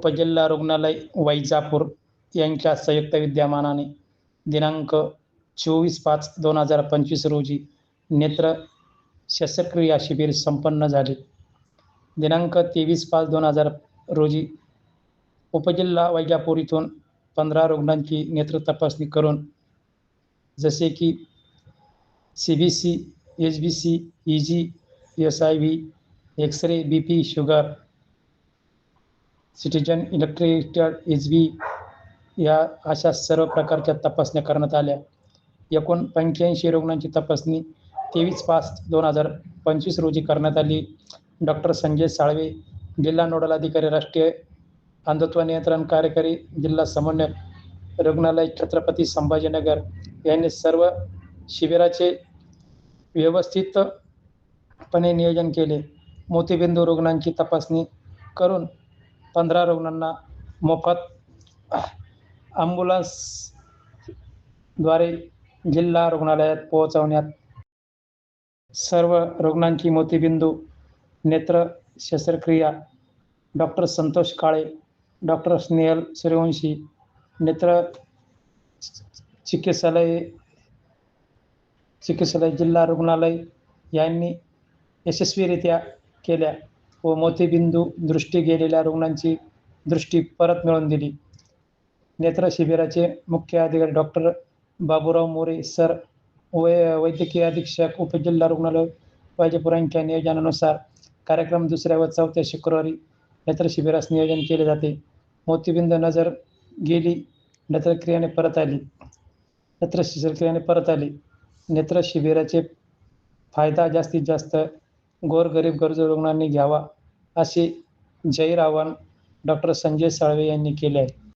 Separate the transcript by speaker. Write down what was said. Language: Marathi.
Speaker 1: उपजिल्हा रुग्णालय वैजापूर यांच्या संयुक्त विद्यमानाने दिनांक चोवीस पाच दोन हजार पंचवीस रोजी नेत्र शस्त्रक्रिया शिबिर संपन्न झाले. दिनांक तेवीस पाच दोन हजार रोजी उपजिल्हा वैजापूर इथून पंधरा रुग्णांची नेत्र तपासणी करून जसे की C B C H B C E G S I V X ray B P sugar citizen electrical H B या अशा सर्व प्रकारच्या तपासण्या करण्यात आल्या. एकूण पंच्याऐंशी रुग्णांची तपासणी तेवीस पाच दोन हजार पंचवीस रोजी करण्यात आली. डॉक्टर संजय साळवे जिल्हा नोडल अधिकारी राष्ट्रीय अंधत्व नियंत्रण कार्यकारी जिल्हा समन्वयक रुग्णालय छत्रपती संभाजीनगर यांनी सर्व शिबिराचे व्यवस्थितपणे नियोजन केले. मोतीबिंदू रुग्णांची तपासणी करून पंधरा रुग्णांना मोफत ॲम्ब्युलन्सद्वारे जिल्हा रुग्णालयात पोहोचवण्यात सर्व रुग्णांची मोतीबिंदू नेत्र शस्त्रक्रिया डॉक्टर संतोष काळे डॉक्टर स्नेहल सूर्यवंशी नेत्र चिकित्सालय चिकित्सालय जिल्हा रुग्णालय यांनी यशस्वीरित्या केल्या. व मोतीबिंदू दृष्टी गेलेल्या रुग्णांची दृष्टी परत मिळवून दिली. नेत्र शिबिराचे मुख्य अधिकारी डॉक्टर बाबूराव मोरे सर वै वैद्यकीय अधीक्षक उपजिल्हा रुग्णालय वैजापूर यांच्या नियोजनानुसार कार्यक्रम दुसऱ्या व चौथ्या शुक्रवारी नेत्र शिबिरास नियोजन केले जाते. मोतीबिंद नजर गेली नेत्रक्रियाने परत आली. नेत्र शस्त्रक्रियाने परत आली. नेत्र शिबिराचे फायदा जास्तीत जास्त गोरगरीब गरजू रुग्णांनी घ्यावा. असे जाहीर आवाहन डॉक्टर संजय साळवे यांनी केले आहे.